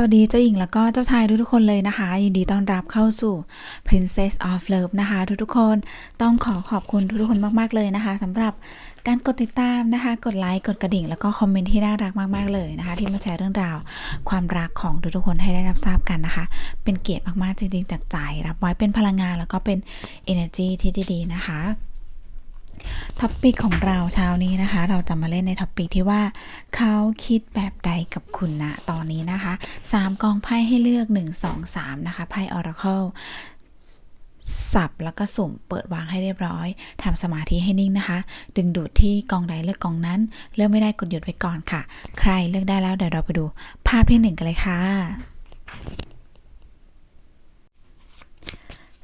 สวัสดีเจ้าหญิงแล้วก็เจ้าชายทุกๆคนเลยนะคะ ยินดีต้อนรับเข้าสู่ Princess of Love นะคะ ทุกๆคนต้องขอขอบคุณทุกๆคนมากๆเลยนะคะสำหรับการกดติดตามนะคะ กดไลค์ กดกระดิ่ง แล้วก็คอมเมนต์ที่น่ารักมากๆเลยนะคะ ที่มาแชร์เรื่องราว ความรักของทุกๆคนให้ได้รับทราบกันนะคะ เป็นเกียรติมากๆจริงๆจากใจรับไว้เป็นพลังงานแล้วก็เป็น energy ที่ดีๆนะคะ ท็อปปิกของเราเช้านี้นะคะ เราจะมาเล่นในท็อปปิกที่ว่าเขาคิดแบบใดกับคุณนะตอนนี้นะคะ 3 กองไพ่ให้เลือก 1 2 3 นะคะ ไพ่ Oracle สับแล้วก็สุ่มเปิดวางให้เรียบร้อยทำสมาธิให้นิ่งนะคะ ดึงดูดที่กองใดเลือกกองนั้น เลือกไม่ได้กดหยุดไว้ก่อนค่ะ ใครเลือกได้แล้วเดี๋ยวเราไปดู ภาพที่หนึ่งกันเลยค่ะ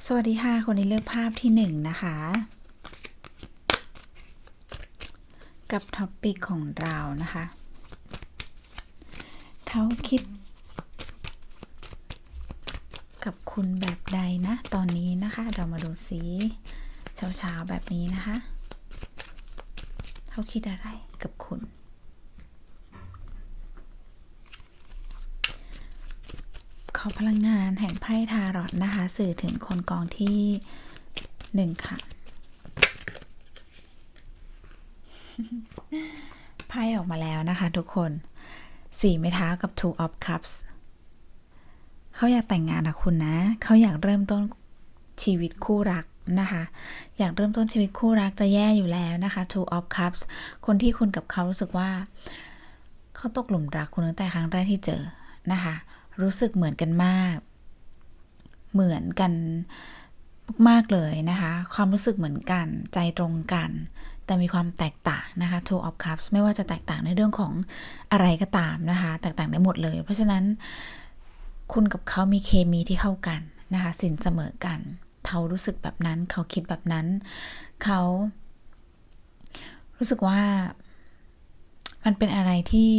สวัสดีค่ะ คนที่เลือกภาพที่หนึ่งนะคะ กับท็อปปิกของเรานะคะ เขาคิด กับคุณแบบใดนะ ตอนนี้นะคะ เรามาดูสีเช้าๆแบบนี้นะคะ เขาคิดอะไรกับคุณขอพลังงานแห่งไพ่ทารอตนะคะ สื่อถึงคนกองที่หนึ่งค่ะ ไพ่ออกมาแล้วนะคะทุกคนสี่ไม้เท้ากับ two of cups เขาอยากแต่งงานกับคุณนะ เขาอยากเริ่มต้นชีวิตคู่รักนะคะ อยากเริ่มต้นชีวิตคู่รักจะแย่อยู่แล้วนะคะ two of cups คนที่คุณกับเขารู้สึกว่า เขาตกหลุมรักคุณตั้งแต่ครั้งแรกที่เจอนะคะ รู้สึกเหมือนกันมาก เหมือนกันมากๆเลยนะคะ ความรู้สึกเหมือนกัน ใจตรงกัน แต่มีความแตกต่างนะคะ two of cups ไม่ว่าจะแตกต่างในเรื่องของอะไรก็ตามนะคะ แตกต่างได้หมดเลย เพราะฉะนั้นคุณกับเขามีเคมีที่เข้ากันนะคะ สินเสมอกัน เขารู้สึกแบบนั้น เขาคิดแบบนั้น เขา รู้สึกว่ามันเป็นอะไรที่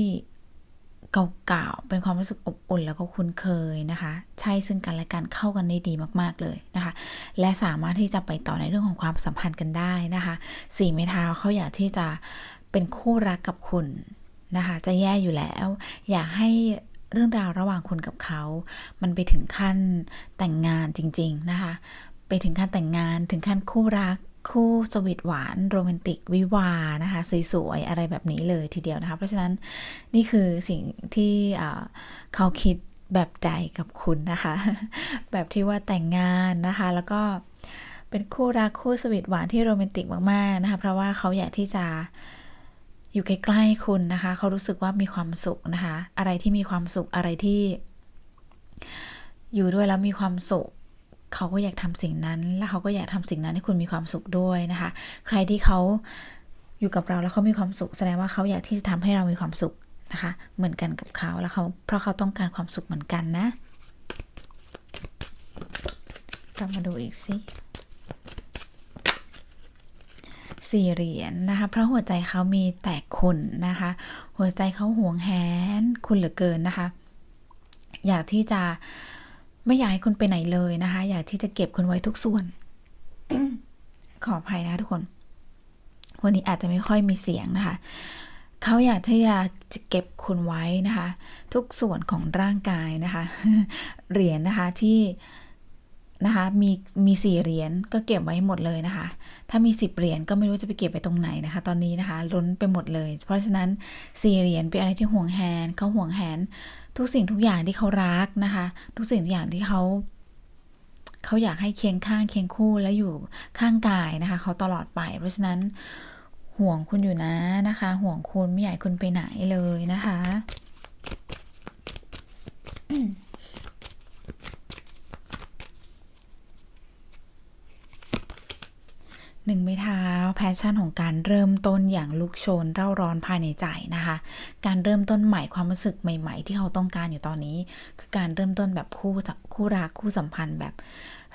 เก่าๆ เป็นความรู้สึกอบอุ่นแล้วก็คุ้นเคยนะคะ ใช่ซึ่งกันและกันเข้ากันได้ดีมากๆเลยนะคะ และสามารถที่จะไปต่อในเรื่องของความสัมพันธ์กันได้นะคะสี่ไม้เท้าเขาอยากที่จะเป็นคู่รักกับคุณนะคะ จะแย่อยู่แล้ว อยากให้เรื่องราวระหว่างคุณกับเขา มันไปถึงขั้นแต่งงานจริง ๆ นะคะ ไปถึงขั้นแต่งงานถึงขั้นคู่รัก คู่สวีทหวานโรแมนติกวิวานะคะสวยๆอะไรแบบนี้เลยทีเดียวนะคะเพราะฉะนั้นนี่คือสิ่งที่เขาคิดแบบใดกับคุณนะคะ แบบที่ว่าแต่งงานนะคะ แล้วก็เป็นคู่รักคู่สวีทหวานที่โรแมนติกมากๆนะคะเพราะว่าเขาอยากที่จะอยู่ใกล้ๆคุณนะคะ เขารู้สึกว่ามีความสุขนะคะ อะไรที่มีความสุขอะไรที่ อยู่ด้วยแล้วมีความสุข เขาก็อยากทำสิ่งนั้น และเขาก็อยากทำสิ่งนั้นให้คุณมีความสุขด้วยนะคะ ใครที่เขาอยู่กับเราแล้วเขามีความสุข แสดงว่าเขาอยากที่จะทำให้เรามีความสุขนะคะ เหมือนกันกับเขาแล้วเขาเพราะเขาต้องการความสุขเหมือนกันนะ เรามาดูอีกสิสี่เหรียญนนะคะ เพราะหัวใจเขามีแต่คุณนะคะ หัวใจเขาห่วงแหนคุณเหลือเกินนะคะ อยากที่จะ ไม่อยากให้คุณไปไหนเลยนะคะ อยากที่จะเก็บคุณไว้ทุกส่วน ขออภัยนะทุกคน วันนี้อาจจะไม่ค่อยมีเสียงนะคะเขาอยากที่จะเก็บคุณไว้นะคะ ทุกส่วนของร่างกายนะคะ เหรียญนะคะที่นะคะมีมีสี่เหรียญก็เก็บไว้หมดเลยนะคะ ถ้ามีสิบเหรียญก็ไม่รู้จะไปเก็บไปตรงไหนนะคะ ตอนนี้นะคะ ล้นไปหมดเลย เพราะฉะนั้นสี่เหรียญเป็นอะไรที่ห่วงแหนเขาห่วงแหน ทุกสิ่งทุกอย่างที่เขารักนะคะ ทุกสิ่งทุกอย่างที่เขาเขาอยากให้เคียงข้างเคียงคู่และอยู่ข้างกายนะคะเขาตลอดไป เพราะฉะนั้นห่วงคุณอยู่นะนะคะ ห่วงคุณไม่อยากคุณไปไหนเลยนะคะ หนึ่งไม้เท้าแพชชั่นของการเริ่มต้นอย่างลุกโชนเร่าร้อนภายในใจนะคะ การเริ่มต้นใหม่ความรู้สึกใหม่ ๆ ที่เขาต้องการอยู่ตอนนี้ คือการเริ่มต้นแบบคู่คู่รักคู่สัมพันธ์แบบ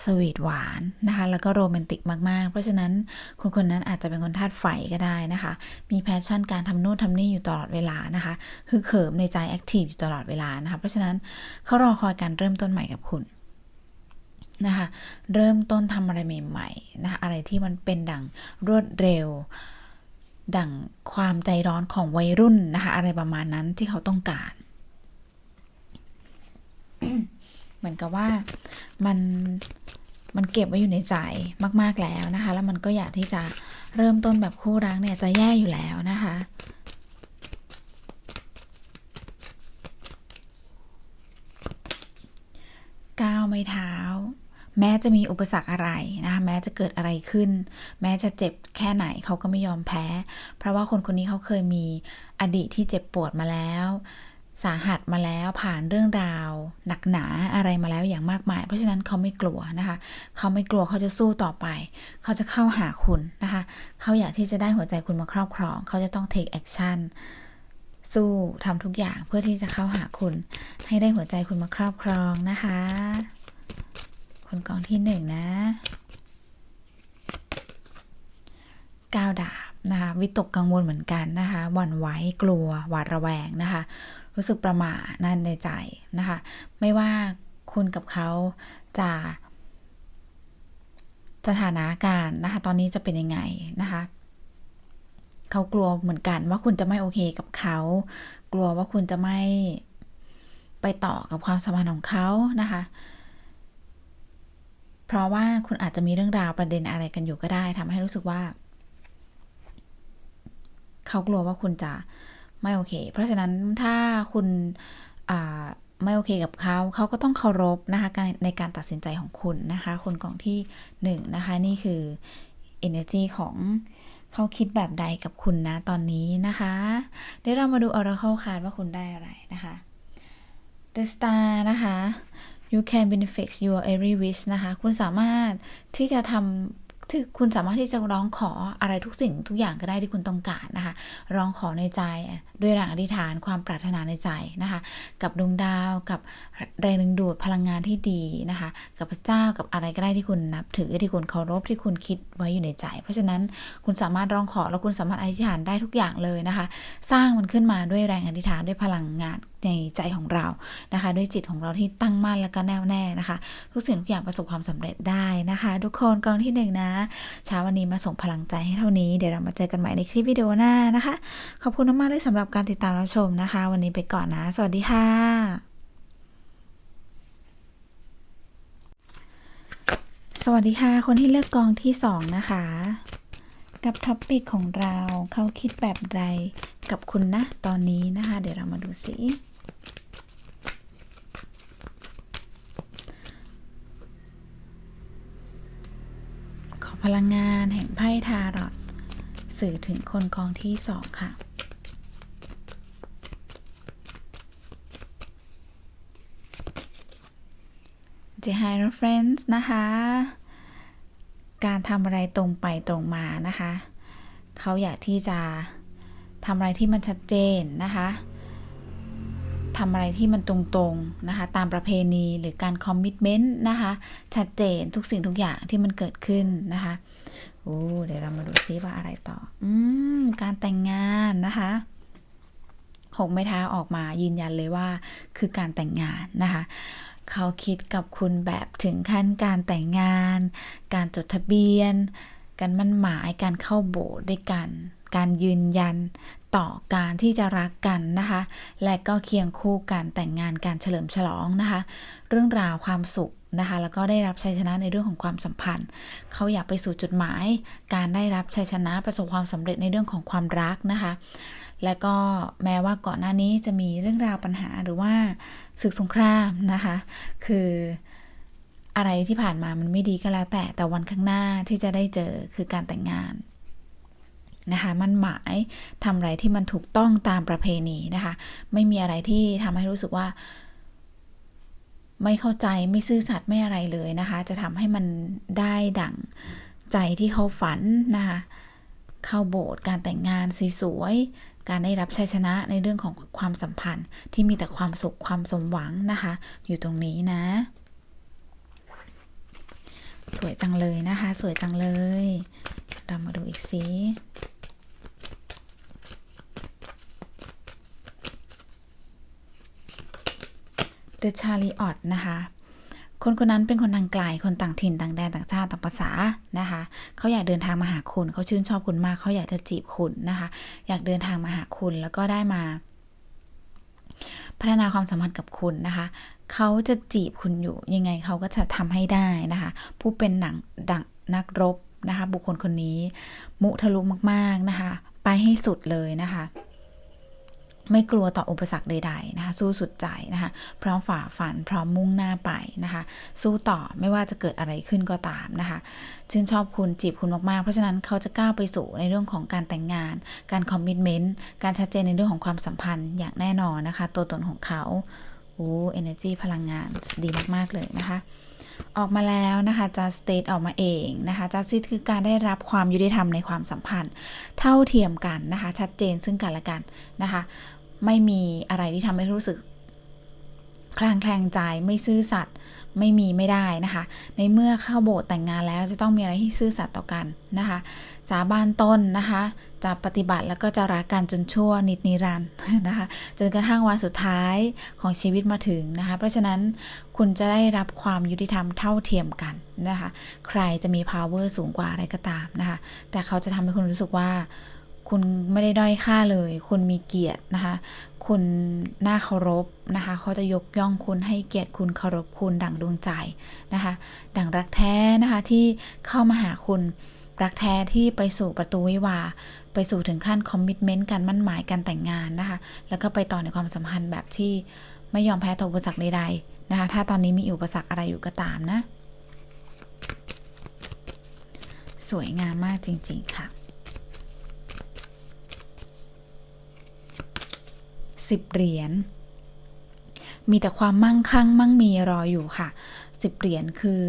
สวีทหวานนะคะ แล้วก็โรแมนติกมาก ๆ เพราะฉะนั้นคนคนนั้นอาจจะเป็นคนธาตุไฟก็ได้นะคะ มีแพชชั่นการทำโน่นทำนี่อยู่ตลอดเวลานะคะคือเขิมในใจแอคทีฟอยู่ตลอดเวลานะคะ เพราะฉะนั้นเขารอคอยการเริ่มต้นใหม่กับคุณ นะคะเริ่มต้นทำอะไรใหม่ๆนะคะอะไรที่มันเป็นดั่งรวดเร็ว ดั่งความใจร้อนของวัยรุ่นนะคะอะไรประมาณนั้นที่เขาต้องการ เหมือนกับว่ามันมันเก็บไว้อยู่ในใจมาก ๆแล้วนะคะ แล้วมันก็อยากที่จะเริ่มต้นแบบคู่รักเนี่ยจะแย่อยู่แล้วนะคะก้าวไม่เท้า แม้จะมีอุปสรรคอะไรนะคะแม้จะเกิดอะไรขึ้น แม้จะเจ็บแค่ไหนเขาก็ไม่ยอมแพ้ เพราะว่าคนคนนี้เขาเคยมีอดีตที่เจ็บปวดมาแล้ว สาหัสมาแล้วผ่านเรื่องราว หนักหนาอะไรมาแล้วอย่างมากมาย เพราะฉะนั้นเขาไม่กลัวนะคะ เขาไม่กลัวเขาจะสู้ต่อไป เขาจะเข้าหาคุณนะคะเขาอยากที่จะได้หัวใจคุณมาครอบครอง เขาจะต้อง take action สู้ทำทุกอย่างเพื่อที่จะเข้าหาคุณ ให้ได้หัวใจคุณมาครอบครองนะคะ คนกองที่หนึ่งนะก้าวดาบนะคะวิตกกังวลเหมือนกันนะคะหวั่นไหวกลัวหวาดระแวงนะคะ รู้สึกประหม่านั่นในใจนะคะ ไม่ว่าคุณกับเขาจะสถานะการณ์นะคะ ตอนนี้จะเป็นยังไงนะคะเขากลัวเหมือนกันว่าคุณจะไม่โอเคกับเขา กลัวว่าคุณจะไม่ไปต่อกับความสัมพันธ์ของเขานะคะ เพราะว่าคุณอาจจะมีเรื่องราวประเด็นอะไรกันอยู่ก็ได้ทำให้รู้สึกว่า เขากลัวว่าคุณจะไม่โอเค เพราะฉะนั้นถ้าคุณไม่โอเคกับเขา เขาก็ต้องเคารพนะคะในการตัดสินใจของคุณนะคะ คนกองที่หนึ่งนะคะ นี่คือ energy ของเขาคิดแบบใดกับคุณนะตอนนี้นะคะ เดี๋ยวเรามาดู oracle card ว่าคุณได้อะไรนะคะ the star นะคะ you can benefit your every wish นะคะ คุณสามารถที่จะทำที่คุณสามารถที่จะร้องขออะไรทุกสิ่งทุกอย่างก็ได้ที่คุณต้องการนะคะ ร้องขอในใจด้วยแรงอธิษฐานความปรารถนาในใจนะคะ กับดวงดาวกับแรงดึงดูดพลังงานที่ดีนะคะ กับพระเจ้ากับอะไรก็ได้ที่คุณนับถือที่คุณเคารพที่คุณคิดไว้อยู่ในใจ เพราะฉะนั้นคุณสามารถร้องขอแล้วคุณสามารถอธิษฐานได้ทุกอย่างเลยนะคะ สร้างมันขึ้นมาด้วยแรงอธิษฐานด้วยพลังงาน ในใจของเรานะคะ ด้วยจิตของเราที่ตั้งมั่นแล้วก็แน่วแน่นะคะ ทุกสิ่งทุกอย่างประสบความสำเร็จได้นะคะ ทุกคนกองที่หนึ่งนะเช้าวันนี้มาส่งพลังใจให้เท่านี้เดี๋ยวเรามาเจอกันใหม่ในคลิปวิดีโอหน้านะคะ ขอบคุณมากๆเลยสำหรับการติดตามรับชมนะคะ วันนี้ไปก่อนนะ สวัสดีค่ะสวัสดีค่ะ คนที่เลือกกองที่สองนะคะ กับท็อปปิกของเราเขาคิดแบบใดกับคุณนะ ตอนนี้นะคะ เดี๋ยวเรามาดูสิ พลังงานแห่งไพ่ทารอตสื่อถึงคนกองที่สองค่ะ The Higher Friends นะคะ การทำอะไรตรงไปตรงมานะคะ เขาอยากที่จะทำอะไรที่มันชัดเจนนะคะ ทำอะไรที่มันตรงๆนะคะ ตามประเพณีหรือการคอมมิชเมนต์นะคะ ชัดเจนทุกสิ่งทุกอย่างที่มันเกิดขึ้นนะคะโอ้เดี๋ยวเรามาดูซิว่าอะไรต่อ อืม การแต่งงานนะคะหกไม้เท้าออกมายืนยันเลยว่า คือการแต่งงานนะคะเขาคิดกับคุณแบบถึงขั้นการแต่งงาน การจดทะเบียน การมั่นหมาย การเข้าโบสถ์ด้วยกัน การยืนยัน ต่อการที่จะรักกันนะคะ และก็เคียงคู่การแต่งงานการเฉลิมฉลองนะคะ เรื่องราวความสุขนะคะ แล้วก็ได้รับชัยชนะในเรื่องของความสัมพันธ์ เขาอยากไปสู่จุดหมาย การได้รับชัยชนะประสบความสำเร็จในเรื่องของความรักนะคะ และก็แม้ว่าก่อนหน้านี้จะมีเรื่องราวปัญหาหรือว่าศึกสงครามนะคะ คืออะไรที่ผ่านมามันไม่ดีก็แล้วแต่แต่วันข้างหน้าที่จะได้เจอคือการแต่งงาน นะคะมันหมายทำอะไรที่มันถูกต้องตามประเพณีนะคะ ไม่มีอะไรที่ทำให้รู้สึกว่า ไม่เข้าใจไม่ซื่อสัตย์ไม่อะไรเลยนะคะ จะทำให้มันได้ดั่งใจที่เขาฝันนะคะเข้าโบสถ์การแต่งงานสวยๆการได้รับชัยชนะในเรื่องของความสัมพันธ์ที่มีแต่ความสุขความสมหวังนะคะ อยู่ตรงนี้นะ สวยจังเลยนะคะ สวยจังเลย เรามาดูอีกสิ The Chariot นะคะคนคนนั้นเป็นคนทางไกล คนต่างถิ่นต่างแดนต่างชาติต่างภาษานะคะ เขาอยากเดินทางมาหาคุณ เขาชื่นชอบคุณมาก เขาอยากจะจีบคุณนะคะ อยากเดินทางมาหาคุณแล้วก็ได้มา พัฒนาความสัมพันธ์กับคุณนะคะ เขาจะจีบคุณอยู่ยังไงเขาก็จะทำให้ได้นะคะ ผู้เป็นหนังดังนักรบนะคะ บุคคลคนนี้ มุทะลุมากๆนะคะ ไปให้สุดเลยนะคะ ไม่กลัวต่ออุปสรรคใดๆนะคะสู้สุดใจนะคะพร้อมฝ่าฟันพร้อมมุ่งหน้าไปนะคะสู้ต่อไม่ว่าจะเกิดอะไรขึ้นก็ตามนะคะชื่นชอบคุณจีบคุณมากๆ เพราะฉะนั้นเขาจะก้าวไปสู่ในเรื่องของการแต่งงาน การคอมมิชเมนต์การชัดเจนในเรื่องของความสัมพันธ์อย่างแน่นอนนะคะ ตัวตนของเขาโอ้ energy พลังงานดีมากๆเลยนะคะออกมาแล้วนะคะจะสเตทออกมาเองนะคะจะซิคือการได้รับความยุติธรรมในความสัมพันธ์ เท่าเทียมกันนะคะ ชัดเจนซึ่งกันและกันนะคะ ไม่มีอะไรที่ทำให้รู้สึกคลางแคลงใจไม่ซื่อสัตย์ไม่มีไม่ได้นะคะ ในเมื่อเข้าโบสถ์แต่งงานแล้วจะต้องมีอะไรที่ซื่อสัตย์ต่อกันนะคะ สาบานตนนะคะ จะปฏิบัติแล้วก็จะรักกันจนชั่วนิดนิรันดร์นะคะ จนกระทั่งวันสุดท้ายของชีวิตมาถึงนะคะ เพราะฉะนั้นคุณจะได้รับความยุติธรรมเท่าเทียมกันนะคะ ใครจะมี power สูงกว่าอะไรก็ตามนะคะ แต่เขาจะทำให้คุณรู้สึกว่า คุณไม่ได้ด้อยค่าเลย คุณมีเกียรตินะคะ คุณน่าเคารพนะคะ เขาจะยกย่องคุณให้เกียรติคุณเคารพคุณดั่งดวงใจนะคะ ดั่งรักแท้นะคะที่เข้ามาหาคุณรักแท้ที่ไปสู่ประตูวิวา ไปสู่ถึงขั้นคอมมิชเมนต์การมั่นหมายการแต่งงานนะคะ แล้วก็ไปต่อในความสัมพันธ์แบบที่ไม่ยอมแพ้ต่ออุปสรรคใดๆนะคะ ถ้าตอนนี้มีอุปสรรคอะไรอยู่ก็ตามนะ สวยงามมากจริง ๆ ค่ะ สิบเหรียญ มีแต่ความมั่งคั่งมั่งมีรออยู่ค่ะสิบเหรียญคือ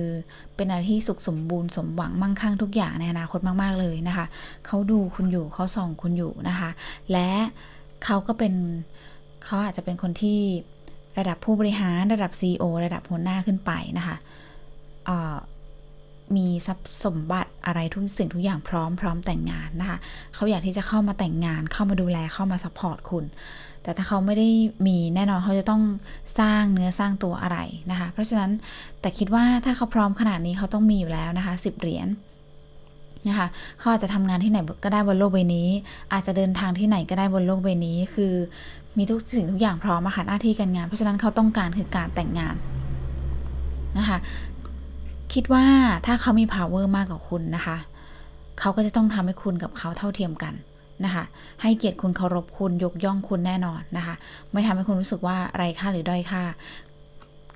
เป็นอะไรที่สุขสมบูรณ์สมหวังมั่งคั่งทุกอย่างในอนาคตมากๆเลยนะคะ เขาดูคุณอยู่เขาส่องคุณอยู่นะคะ และเขาก็เป็นเขาอาจจะเป็นคนที่ระดับผู้บริหารระดับ CEO ระดับหัวหน้าขึ้นไปนะคะ มีทรัพย์สมบัติอะไรทุกสิ่งทุกอย่างพร้อมพร้อมแต่งงานนะคะเขาอยากที่จะเข้ามาแต่งงานเข้ามาดูแลเข้ามาซัพพอร์ตคุณ แต่ถ้าเขาไม่ได้มีแน่นอนเขาจะต้องสร้างเนื้อสร้างตัวอะไรนะคะ เพราะฉะนั้นแต่คิดว่าถ้าเขาพร้อมขนาดนี้เขาต้องมีอยู่แล้วนะคะสิบเหรียญนะคะเขาอาจจะทำงานที่ไหนก็ได้บนโลกใบนี้ อาจจะเดินทางที่ไหนก็ได้บนโลกใบนี้ คือมีทุกสิ่งทุกอย่างพร้อมมาค่ะหน้าที่การงาน เพราะฉะนั้นเขาต้องการคือการแต่งงานนะคะ คิดว่าถ้าเขามี power มากกว่าคุณนะคะ เขาก็จะต้องทำให้คุณกับเขาเท่าเทียมกันนะคะให้เกียรติคุณเคารพคุณยกย่องคุณแน่นอนนะคะ ไม่ทำให้คุณรู้สึกว่าไรค่าหรือด้อยค่า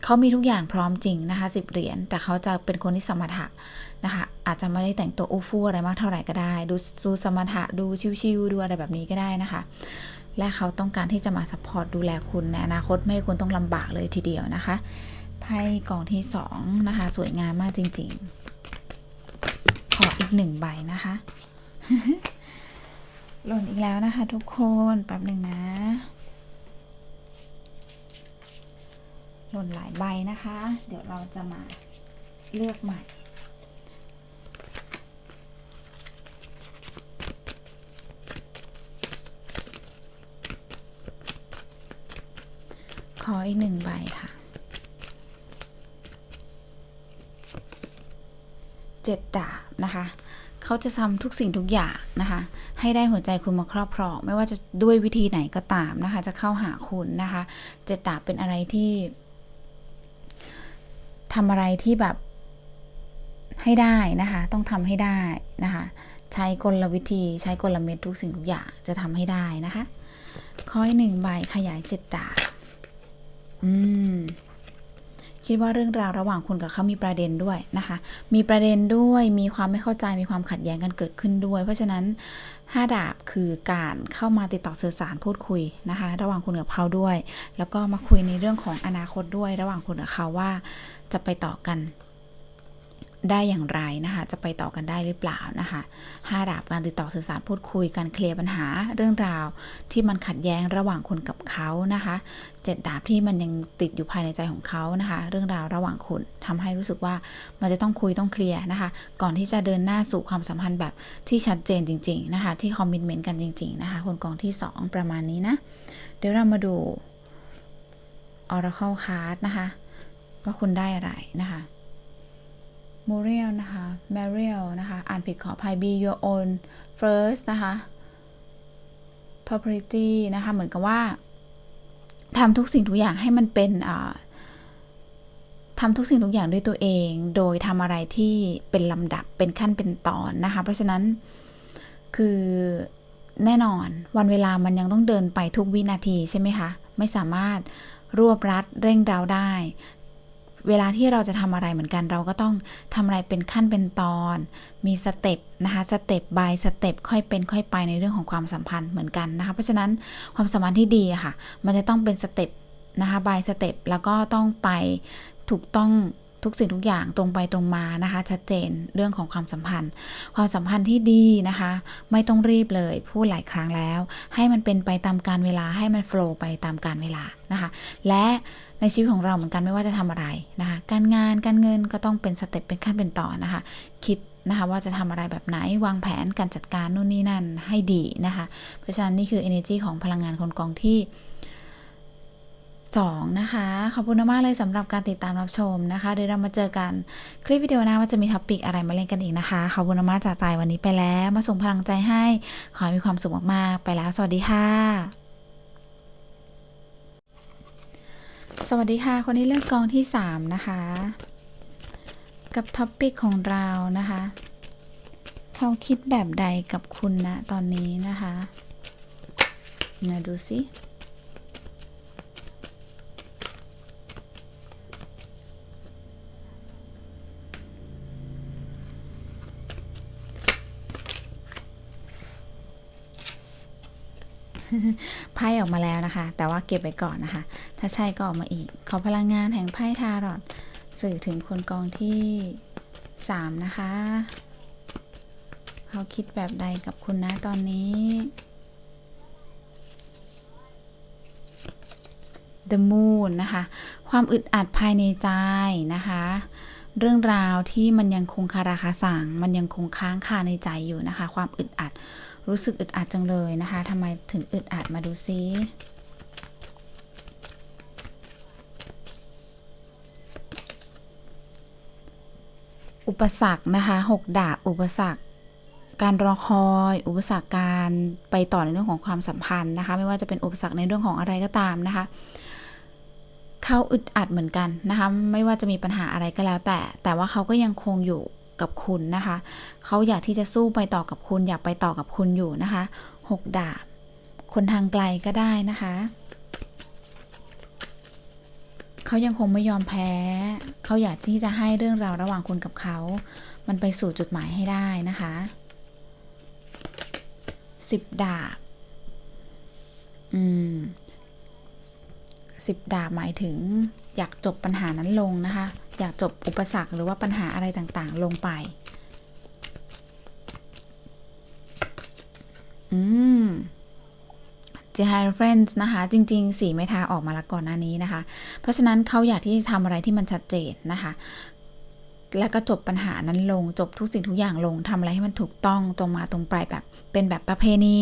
เขามีทุกอย่างพร้อมจริงนะคะสิบเหรียญแต่เขาจะเป็นคนที่สมถะนะคะ อาจจะไม่ได้แต่งตัวอู้ฟู่อะไรมากเท่าไหร่ก็ได้ ดูดูสมถะดูชิวๆดูอะไรแบบนี้ก็ได้นะคะ และเขาต้องการที่จะมาซัพพอร์ตดูแลคุณในอนาคตไม่ให้คุณต้องลำบากเลยทีเดียวนะคะ ไพ่กองที่สองนะคะ สวยงามมากจริง ๆ ขออีกหนึ่งใบนะคะ หล่นอีกแล้วนะคะ ทุกคนแป๊บหนึ่งนะ หล่นหลายใบนะคะ เดี๋ยวเราจะมาเลือกใหม่ขออีกหนึ่งใบค่ะ เจ็ดดาบนะคะเขาจะทำทุกสิ่งทุกอย่างนะคะ ให้ได้หัวใจคุณมาครอบครอง ไม่ว่าจะด้วยวิธีไหนก็ตามนะคะ จะเข้าหาคุณนะคะ เจ็ดดาบเป็นอะไรที่ทำอะไรที่แบบให้ได้นะคะ ต้องทำให้ได้นะคะ ใช้กลวิธีใช้กลเม็ดทุกสิ่งทุกอย่างจะทำให้ได้นะคะ ข้อหนึ่งใบขยายเจ็ดดาบอืม คิดว่าเรื่องราวระหว่างคุณกับเขามีประเด็นด้วยนะคะ มีประเด็นด้วย มีความไม่เข้าใจ มีความขัดแย้งกันเกิดขึ้นด้วย เพราะฉะนั้นห้าดาบคือการเข้ามาติดต่อสื่อสารพูดคุยนะคะ ระหว่างคุณกับเขาด้วย แล้วก็มาคุยในเรื่องของอนาคตด้วย ระหว่างคุณกับเขาว่าจะไปต่อกัน ได้อย่างไรนะคะ จะไปต่อกันได้หรือเปล่านะคะห้าดาบการติดต่อสื่อสารพูดคุยการเคลียร์ปัญหาเรื่องราว ที่มันขัดแย้งระหว่างคนกับเขานะคะเจ็ดดาบที่มันยังติดอยู่ภายในใจของเขานะคะ เรื่องราวระหว่างคุณทำให้รู้สึกว่ามันจะต้องคุยต้องเคลียร์นะคะ ก่อนที่จะเดินหน้าสู่ความสัมพันธ์แบบที่ชัดเจนจริง ๆนะคะ ที่คอมมิชเมนต์กันจริง ๆ นะคะ คนกองที่ 2 ประมาณนี้นะ เดี๋ยวเรามาดู Oracle Card นะคะ ว่าคุณได้อะไรนะคะ m u r i e l นะคะ m a r i e l นะคะ อ่านผิดขออภัย be your own first นะคะ property นะคะ เหมือนกับว่าทำทุกสิ่งทุกอย่างให้มันเป็นทำทุกสิ่งทุกอย่างด้วยตัวเอง โดยทำอะไรที่เป็นลำดับเป็นขั้นเป็นตอนนะคะ เพราะฉะนั้นคือแน่นอนวันเวลามันยังต้องเดินไปทุกวินาทีใช่ไหมคะ ไม่สามารถรวบรัดเร่งเร้าได้ เวลาที่เราจะทำอะไรเหมือนกัน เราก็ต้องทำอะไรเป็นขั้นเป็นตอน มีสเต็ปนะคะสเต็ป by สเต็ปค่อยเป็นค่อยไปในเรื่องของความสัมพันธ์เหมือนกันนะคะเพราะฉะนั้นความสัมพันธ์ที่ดีค่ะ มันจะต้องเป็นสเต็ปนะคะ by สเต็ปแล้วก็ต้องไปถูกต้องทุกสิ่งทุกอย่างตรงไปตรงมานะคะ ชัดเจนเรื่องของความสัมพันธ์ ความสัมพันธ์ที่ดีนะคะ ไม่ต้องรีบเลยพูดหลายครั้งแล้ว ให้มันเป็นไปตามการเวลาให้มันโฟล์ไปตามการเวลานะคะ และ ในชีวิตของเราเหมือนกันไม่ว่าจะทำอะไรนะคะการงานการเงินก็ต้องเป็นสเต็ปเป็นขั้นเป็นตอนนะคะ คิดนะคะว่าจะทำอะไรแบบไหนวางแผนการจัดการนู่นนี่นั่นให้ดีนะคะเพราะฉะนั้นนี่คือ energy ของพลังงานคนกองที่2นะคะ ขอบคุณมากเลยสำหรับการติดตามรับชมนะคะ เดี๋ยวเรามาเจอกันคลิปวิดีโอหน้าว่าจะมีท็อปิกอะไรมาเล่นกันอีกนะคะ ขอบคุณมากจากใจวันนี้ไปแล้ว มาส่งพลังใจให้ ขอให้มีความสุขมากๆ ไปแล้ว สวัสดีค่ะ สวัสดีค่ะ คนนี้เลือกกองที่ 3 นะคะ กับท็อปิกของเรานะคะ เขาคิดแบบใดกับคุณนะตอนนี้นะคะมาดูสิ ไพ่ออกมาแล้วนะคะ แต่ว่าเก็บไว้ก่อนนะคะ ถ้าใช่ก็ออกมาอีก ขอพลังงานแห่งไพ่ทารอตสื่อถึงคนกองที่ 3 นะคะ เขาคิดแบบใดกับคุณนะตอนนี้ The Moon นะคะ ความอึดอัดภายในใจนะคะ เรื่องราวที่มันยังคงคาราคาสั่งมันยังคงค้างคาในใจอยู่นะคะ ความอึดอัด รู้สึกอึดอัดจังเลยนะคะทำไมถึงอึดอัดมาดูซิอุปสรรคนะคะหกดาบอุปสรรค การรอคอย อุปสรรคการไปต่อในเรื่องของความสัมพันธ์นะคะ ไม่ว่าจะเป็นอุปสรรคในเรื่องของอะไรก็ตามนะคะ เขาอึดอัดเหมือนกันนะคะ ไม่ว่าจะมีปัญหาอะไรก็แล้วแต่ แต่ว่าเขาก็ยังคงอยู่ กับคุณนะคะ เขาอยากที่จะสู้ไปต่อกับคุณ อยากไปต่อกับคุณอยู่นะคะหกดาบ คนทางไกลก็ได้นะคะ เขายังคงไม่ยอมแพ้ เขาอยากที่จะให้เรื่องราวระหว่างคุณกับเขา มันไปสู่จุดหมายให้ได้นะคะสิบดาบ อืมสิบดาบหมายถึงอยากจบปัญหานั้นลงนะคะ อยากจบอุปสรรคหรือว่าปัญหาอะไรต่างๆ ลงไป อืม j h i r o p h a n t s นะคะ จริงๆ สีไม้ทาออกมาแล้วก่อนหน้านี้นะคะ เพราะฉะนั้นเขาอยากที่จะทำอะไรที่มันชัดเจนนะคะ แล้วก็จบปัญหานั้นลงจบทุกสิ่งทุกอย่างลงทำอะไรให้มันถูกต้องตรงมาตรงไปแบบ เป็นแบบประเพณี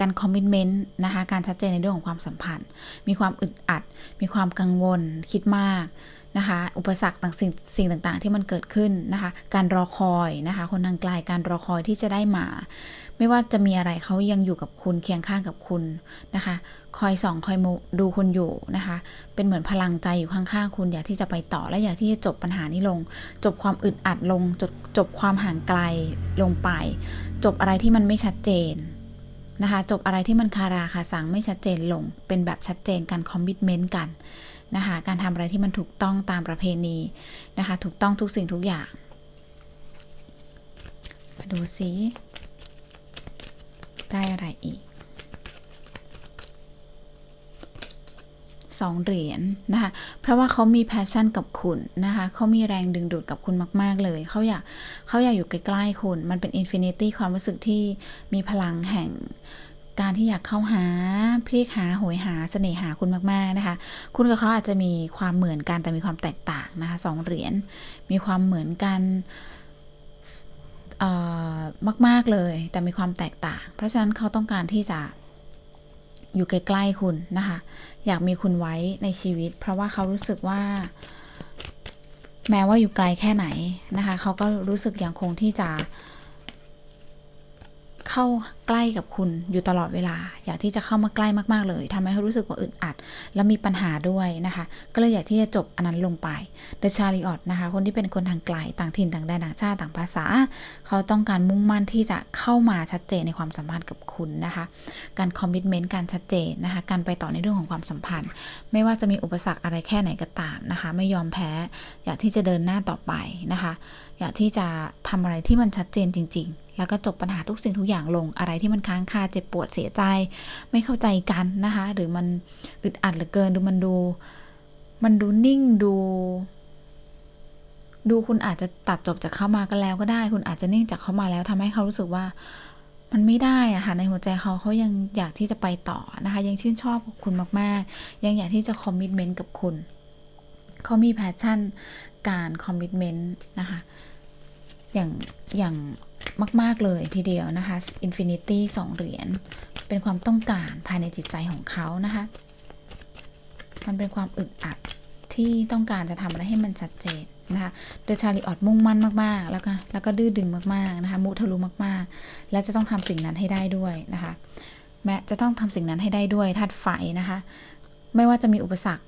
การคอมมิชเมนต์นะคะ การชัดเจนในเรื่องของความสัมพันธ์ มีความอึดอัด มีความกังวลคิดมาก นะคะ อุปสรรคต่างสิ่งสิ่งต่างๆ ที่มันเกิดขึ้นนะคะ การรอคอยนะคะ คนทางไกลการรอคอยที่จะได้มา ไม่ว่าจะมีอะไรเขายังอยู่กับคุณเคียงข้างกับคุณนะคะ คอยส่องคอยดูคุณอยู่นะคะ เป็นเหมือนพลังใจอยู่ข้างๆคุณอยากที่จะไปต่อและอยากที่จะจบปัญหานี้ลง จบความอึดอัดลงจบจบความห่างไกลลงไป จบอะไรที่มันไม่ชัดเจนนะคะจบอะไรที่มันคาราคาสังไม่ชัดเจนลง เป็นแบบชัดเจนการคอมมิชเมนต์กัน นะคะการทำอะไรที่มันถูกต้องตามประเพณีนะคะถูกต้องทุกสิ่งทุกอย่างมาดูซิได้อะไรอีกสองเหรียญนะคะ เพราะว่าเขามีแพชชั่นกับคุณนะคะเขามีแรงดึงดูดกับคุณมาก ๆ เลย เขาอยากเขาอยากอยู่ใกล้ ๆ คุณ มันเป็นอินฟินิตี้ความรู้สึกที่มีพลังแห่ง การที่อยากเข้าหาพลิกหาโหยหาเสน่หาคุณมากๆนะคะ คุณกับเขาอาจจะมีความเหมือนกันแต่มีความแตกต่างนะคะสองเหรียญมีความเหมือนกันมาก ๆ เลย แต่มีความแตกต่าง เพราะฉะนั้นเขาต้องการที่จะอยู่ใกล้ๆคุณนะคะ อยากมีคุณไว้ในชีวิต เพราะว่าเขารู้สึกว่า แม้ว่าอยู่ไกลแค่ไหนนะคะ เขาก็รู้สึกย่างคงที่จะ เข้าใกล้กับคุณอยู่ตลอดเวลา อยากที่จะเข้ามาใกล้มากๆเลยทำให้เขารู้สึกว่าอึดอัด แล้วมีปัญหาด้วยนะคะ ก็เลยอยากที่จะจบอันนั้นลงไปเดชาริออตนะคะ คนที่เป็นคนทางไกลต่างถิ่นต่างแดนต่างชาติต่างภาษา เขาต้องการมุ่งมั่นที่จะเข้ามาชัดเจนในความสัมพันธ์กับคุณนะคะ การคอมมิชเมนต์การชัดเจนนะคะ การไปต่อในเรื่องของความสัมพันธ์ ไม่ว่าจะมีอุปสรรคอะไรแค่ไหนก็ตามนะคะ ไม่ยอมแพ้ อยากที่จะเดินหน้าต่อไปนะคะ อยากที่จะทำอะไรที่มันชัดเจนจริง ๆ แล้วก็จบปัญหาทุกสิ่งทุกอย่างลงอะไรที่มันค้างคาเจ็บปวดเสียใจ ไม่เข้าใจกันนะคะ หรือมันอึดอัดเหลือเกินดูมันดู มันดูนิ่งดู ดูคุณอาจจะตัดจบจากเข้ามากันแล้วก็ได้ คุณอาจจะนิ่งจากเข้ามาแล้วทำให้เขารู้สึกว่ามันไม่ได้อะค่ะในหัวใจเขาเขายังอยากที่จะไปต่อนะคะ ยังชื่นชอบกับคุณมาก ๆ ยังอยากที่จะคอมมิชเมนต์กับคุณ เขามีแพชชั่นการคอมมิชเมนต์นะคะ อย่างอย่างมาก ๆ เลยทีเดียวนะคะ Infinity สองเหรียญเป็นความต้องการภายในจิตใจของเขานะคะ มันเป็นความอึดอัดที่ต้องการจะทำอะไรให้มันชัดเจนนะคะเดอชาลีออดมุ่งมั่นมาก ๆ แล้วก็แล้วก็ดื้อดึงมาก ๆ นะคะ มุทะลุมาก ๆ และจะต้องทำสิ่งนั้นให้ได้ด้วยนะคะ แม้จะต้องทำสิ่งนั้นให้ได้ด้วยธาตุไฟนะคะ ไม่ว่าจะมีอุปสรรค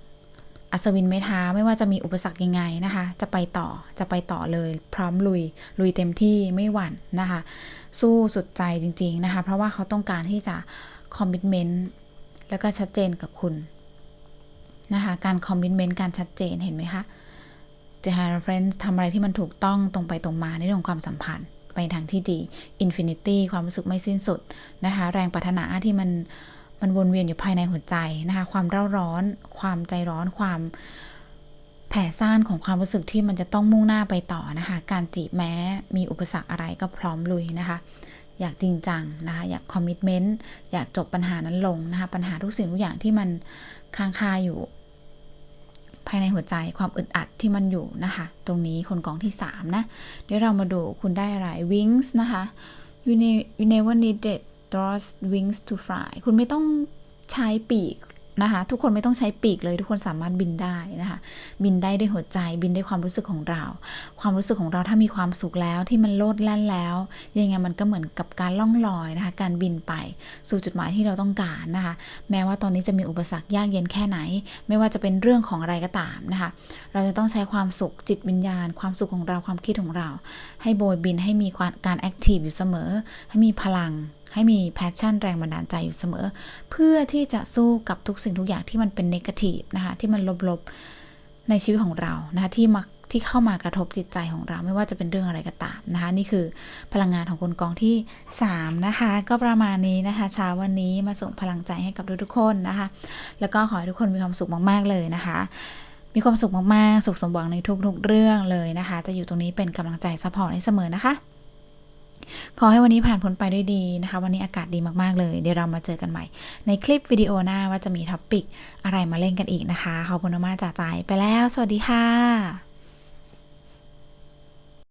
อัศวินไม้เท้าไม่ว่าจะมีอุปสรรคยังไงนะคะ จะไปต่อจะไปต่อเลยพร้อมลุย ลุยเต็มที่ไม่หวั่นนะคะ สู้สุดใจจริง ๆ นะคะ เพราะว่าเขาต้องการที่จะคอมมิชเมนต์แล้วก็ชัดเจนกับคุณนะคะ การคอมมิชเมนต์การชัดเจนเห็นไหมคะจะหา reference ทำอะไรที่มันถูกต้องตรงไปตรงมาในเรื่องความสัมพันธ์ไปทางที่ดี infinity ความรู้สึกไม่สิ้นสุดนะคะ แรงปรารถนาที่มัน มันวนเวียนอยู่ภายในหัวใจนะคะ ความเร่าร้อน ความใจร้อน ความแผ่ซ่านของความรู้สึกที่มันจะต้องมุ่งหน้าไปต่อนะคะ การจีบแม้มีอุปสรรคอะไรก็พร้อมลุยนะคะ อยากจริงจังนะคะ อยากคอมมิชเมนต์ อยากจบปัญหานั้นลงนะคะ ปัญหาทุกสิ่งทุกอย่างที่มันค้างคาอยู่ ภายในหัวใจ ความอึดอัดที่มันอยู่นะคะ ตรงนี้คนกองที่ 3 นะ เดี๋ยวเรามาดูคุณได้อะไร wings นะคะ you, ne you never needed those wings to fly คุณไม่ต้องใช้ปีกนะคะทุกคนไม่ต้องใช้ปีกเลยทุกคนสามารถบินได้นะคะบินได้ด้วยหัวใจบินด้วยความรู้สึกของเรา ความรู้สึกของเราถ้ามีความสุขแล้วที่มันโลดแล่นแล้ว ยังไงมันก็เหมือนกับการล่องลอยนะคะการบินไปสู่จุดหมายที่เราต้องการนะคะแม้ว่าตอนนี้จะมีอุปสรรคยากเย็นแค่ไหน ไม่ว่าจะเป็นเรื่องของอะไรก็ตามนะคะเราจะต้องใช้ความสุขจิตวิญญาณ ความสุขของเราความคิดของเรา ให้โบยบินให้มีการแอคทีฟอยู่เสมอ ให้มีพลังให้มีแพชชั่นแรงบันดาลใจอยู่เสมอ เพื่อที่จะสู้กับทุกสิ่งทุกอย่างที่มันเป็นนกาทีฟนะคะที่มันลบๆในชีวิตของเรานะคะที่มักที่เข้ามากระทบจิตใจของเราไม่ว่าจะเป็นเรื่องอะไรก็ตามนะคะนี่คือพลังงานของคนกองที่ 3 นะคะ ก็ประมาณนี้นะคะเช้าวันนี้มาส่งพลังใจให้กับทุกๆคนนะคะ แล้วก็ขอให้ทุกคนมีความสุขมากๆเลยนะคะ มีความสุขมากๆ สุขสมหวังในทุกๆเรื่องเลยนะคะ จะอยู่ตรงนี้เป็นกำลังใจซัพพอร์ตให้เสมอนะคะ ขอให้วันนี้ผ่านพ้นไปด้วยดีนะคะ วันนี้อากาศดีมากๆเลย เดี๋ยวเรามาเจอกันใหม่ ในคลิปวิดีโอหน้าว่าจะมีท็อปิกอะไรมาเล่นกันอีกนะคะขอบคุณมากจากใจไปแล้ว สวัสดีค่ะ